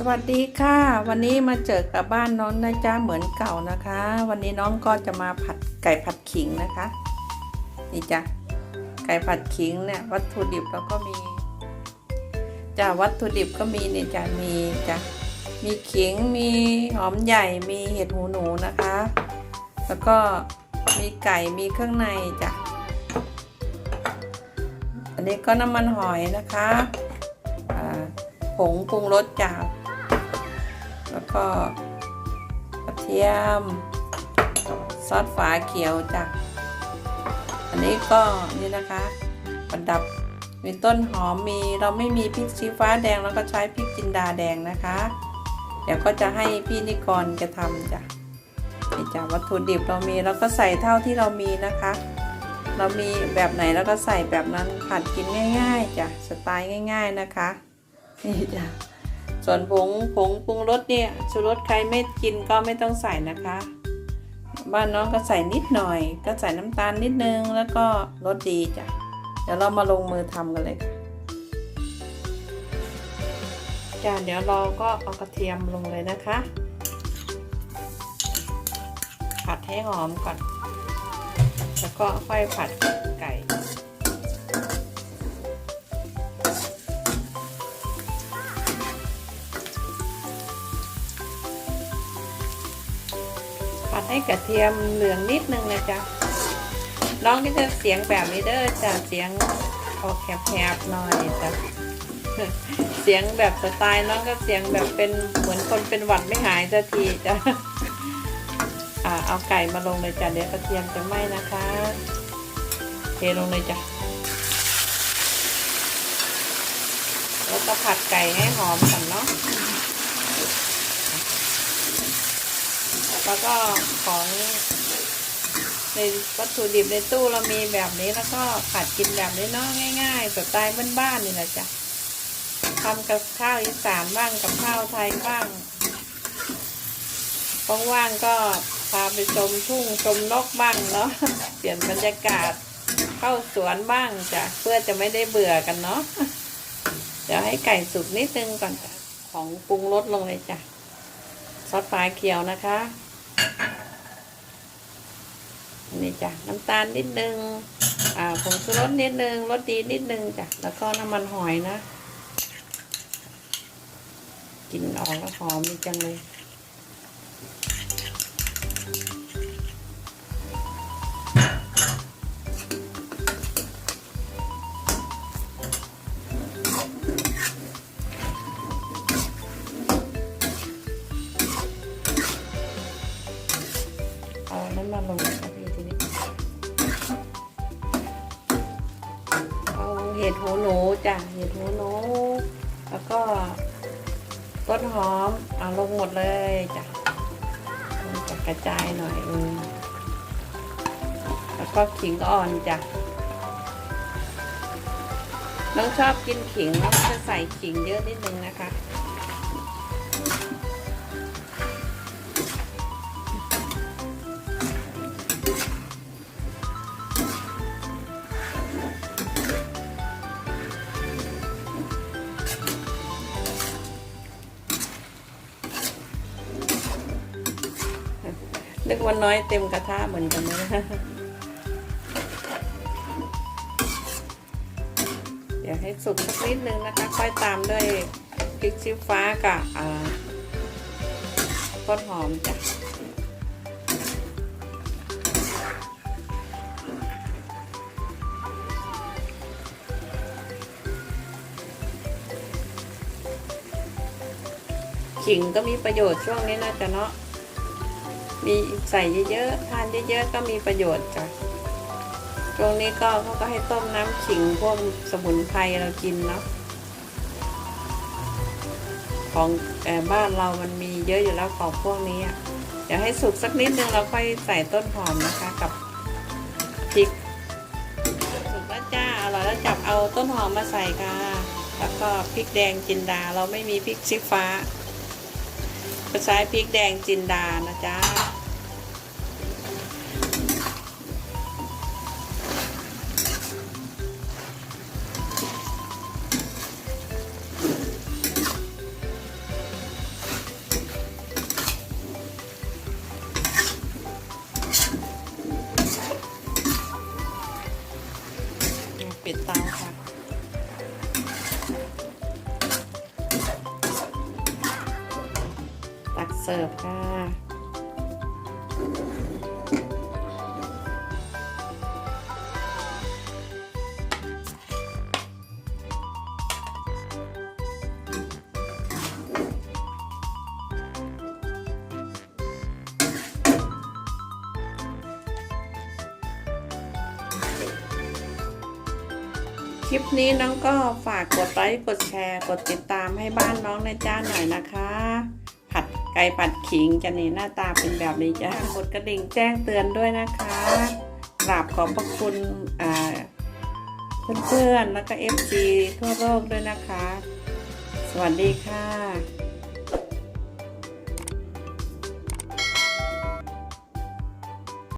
สวัสดีค่ะ วันนี้มาเจอกับบ้านน้องนะจ๊ะเหมือนเก่านะคะ วันนี้น้องก็จะมาผัดไก่ผัดขิงนะคะ นี่จ้ะไก่ผัดขิงเนี่ยวัตถุดิบเราก็มีจ้ะวัตถุดิบก็มีเนี่ยจ้ะมีจ้ะมีขิงมีหอมใหญ่มีเห็ดหูหนูนะคะ แล้วก็มีไก่มีเครื่องในจ้ะอันนี้ก็น้ำมันหอยนะคะผงปรุงรสจาก แล้วก็กระเทียม ซอสฝาเขียวจากอันนี้ก็นี่นะคะประดับมีต้นหอมมีเราไม่มีพริกชี้ฟ้าแดงแล้วก็ใช้พริกจินดาแดงนะคะ เดี๋ยวก็จะให้พี่นิกรจะทำจ้ะนี่จ้ะวัตถุดิบเรามีแล้วก็ใส่เท่าที่เรามีนะคะ เรามีแบบไหนแล้วก็ใส่แบบนั้นผัดกินง่าย ๆจ้ะสไตล์ง่าย ๆนะคะนี่จ้ะ ส่วนผงผงปรุงรสเนี่ยชูรสใครไม่กินก็ไม่ต้องใส่นะคะ บ้านน้องก็ใส่นิดหน่อย ก็ใส่น้ำตาลนิดนึงแล้วก็รสดีจ้ะเดี๋ยวเรามาลงมือทำกันเลยค่ะจ้ะเดี๋ยวเราก็เอากระเทียมลงเลยนะคะ ผัดให้หอมก่อน แล้วก็ค่อยผัด ก่ผัดให้กระเทียมเหลืองนิดนึงนะจ๊ะน้องก็จะเสียงแบบนี้เด้อจ้ะเสียงออกแคบๆหน่อยจ้ะเสียงแบบสไตล์น้องก็เสียงแบบเป็นเหมือนคนเป็นหวัดไม่หายสักทีจ้ะเอาไก่มาลงเลยจ้ะเดี๋ยวกระเทียมจะไหม้นะคะเทลงเลยจ้ะแล้วก็ผัดไก่ให้หอมก่อนเนาะ แล้วก็ของในวัตถุดิบในตู้เรามีแบบนี้แล้วก็ผัดกินแบบนี้เนาะง่ายๆสไตล์บ้านๆนี่แหละจ้ะทำกับข้าวอีสานบ้างกับข้าวไทยบ้างว่างๆก็พาไปชมทุ่งชมนกบ้างเนาะเปลี่ยนบรรยากาศเข้าสวนบ้างจ้ะเพื่อจะไม่ได้เบื่อกันเนาะเดี๋ยวให้ไก่สุกนิดนึงก่อนจ้ะของปรุงรสลงเลยจ้ะซอสฟ้าเขียวนะคะ นี่จ้ะน้ำตาลนิดนึงอ่าผงชูรสนิดนึงรสดีนิดนึงจ้ะแล้วก็น้ำมันหอยนะกลินออกแล้วหอมดีจังเลย เอาน้ำลงครับพี่ทีนี้เอาเห็ดหูหนูจ้ะเห็ดหูหนู แล้วก็ต้นหอมเอาลงหมดเลยจ้ะจะกระจายหน่อยเออแล้วก็ขิงอ่อนจ้ะน้องชอบกินขิงน้องจะใส่ขิงเยอะนิดนึงนะคะ นึกว่าน้อยเต็มกระทะเหมือนกันนะเดี๋ยวให้สุกสักนิดนึงนะคะ ค่อยตามด้วยพริกชี้ฟ้ากับต้นหอมจ้ะขิงก็มีประโยชน์ช่วงนี้นะจ๊ะเนาะ มีใส่เยอะๆ ทานเยอะๆ ก็มีประโยชน์จ้ะช่วงนี้ก็เขาก็ให้ต้มน้ำขิงพวกสมุนไพรเรากินเนาะ ของแอบบ้านเรามันมีเยอะอยู่แล้วของพวกนี้อะ เดี๋ยวให้สุกสักนิดนึงเราค่อยใส่ต้นหอมนะคะกับพริก สุกแล้วจ้าอร่อยแล้วจับเอาต้นหอมมาใส่ค่ะ แล้วก็พริกแดงจินดา เราไม่มีพริกชี้ฟ้าก็ใช้พริกแดงจินดานะจ๊ะ สิร์ฟค่ะคลิปนี้น้องก็ฝากกดไลค์ กดแชร์ กดติดตามให้บ้านน้องในจ้าหน่อยนะคะ ไก่ปัดขิงจะนี่หน้าตาเป็นแบบนี้จ้ากดกระดิ่งแจ้งเตือนด้วยนะคะกราบขอบพระคุณอ่าเพื่อนๆแล้วก็เอฟซีทั่วโลกด้วยนะคะ สวัสดีค่ะ